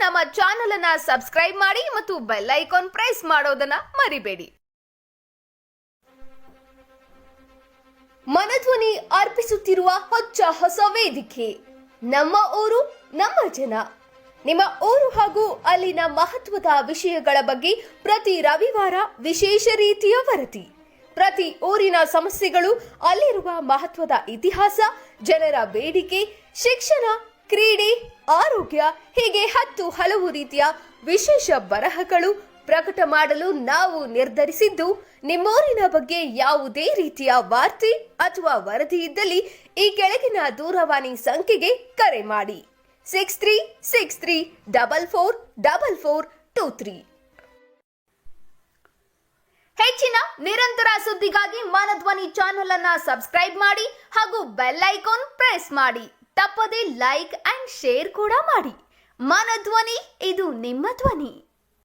ನಮ್ಮ ಚಾನೆಲ್ ಅನ್ನ ಸಬ್ಸ್ಕ್ರೈಬ್ ಮಾಡಿ ಮತ್ತು ಬೆಲ್ ಐಕಾನ್ ಪ್ರೆಸ್ ಮಾಡೋದನ್ನ ಮರಿಬೇಡಿ. ಮನಧ್ವನಿ ಅರ್ಪಿಸುತ್ತಿರುವ ಹೊಚ್ಚ ಹೊಸ ವೇದಿಕೆ. ನಮ್ಮ ಊರು, ನಮ್ಮ ಜನ. ನಿಮ್ಮ ಊರು ಹಾಗೂ ಅಲ್ಲಿನ ಮಹತ್ವದ ವಿಷಯಗಳ ಬಗ್ಗೆ ಪ್ರತಿ ರವಿವಾರ ವಿಶೇಷ ರೀತಿಯ ವರದಿ. ಪ್ರತಿ ಊರಿನ ಸಮಸ್ಯೆಗಳು ಅಲ್ಲಿರುವ ಮಹತ್ವದ ಇತಿಹಾಸ, ಜನರ ಬೇಡಿಕೆ, ಶಿಕ್ಷಣ ಕ್ರೀಡೆ, ಆರೋಗ್ಯ, ಹೀಗೆ ಹತ್ತು ಹಲವು ರೀತಿಯ ವಿಶೇಷ ಬರಹಗಳು ಪ್ರಕಟ ಮಾಡಲು ನಾವು ನಿರ್ಧರಿಸಿದ್ದು, ನಿಮ್ಮೂರಿನ ಬಗ್ಗೆ ಯಾವುದೇ ರೀತಿಯ ವಾರ್ತೆ ಅಥವಾ ವರದಿ ಇದ್ದಲ್ಲಿ ಈ ಕೆಳಗಿನ ದೂರವಾಣಿ ಸಂಖ್ಯೆಗೆ ಕರೆ ಮಾಡಿ. Six three six three, double four double four, two three. ಹೆಚ್ಚಿನ ನಿರಂತರ ಸುದ್ದಿಗಾಗಿ ಮಾನಧ್ವನಿ ಚಾನೆಲ್ ಅನ್ನ ಸಬ್ಸ್ಕ್ರೈಬ್ ಮಾಡಿ ಹಾಗೂ ಬೆಲ್ ಐಕಾನ್ ಪ್ರೆಸ್ ಮಾಡಿ. ತಪ್ಪದೇ ಲೈಕ್ ಅಂಡ್ ಶೇರ್ ಕೂಡ ಮಾಡಿ. ಮಾನಧ್ವನಿ ಇದು ನಿಮ್ಮ ಧ್ವನಿ.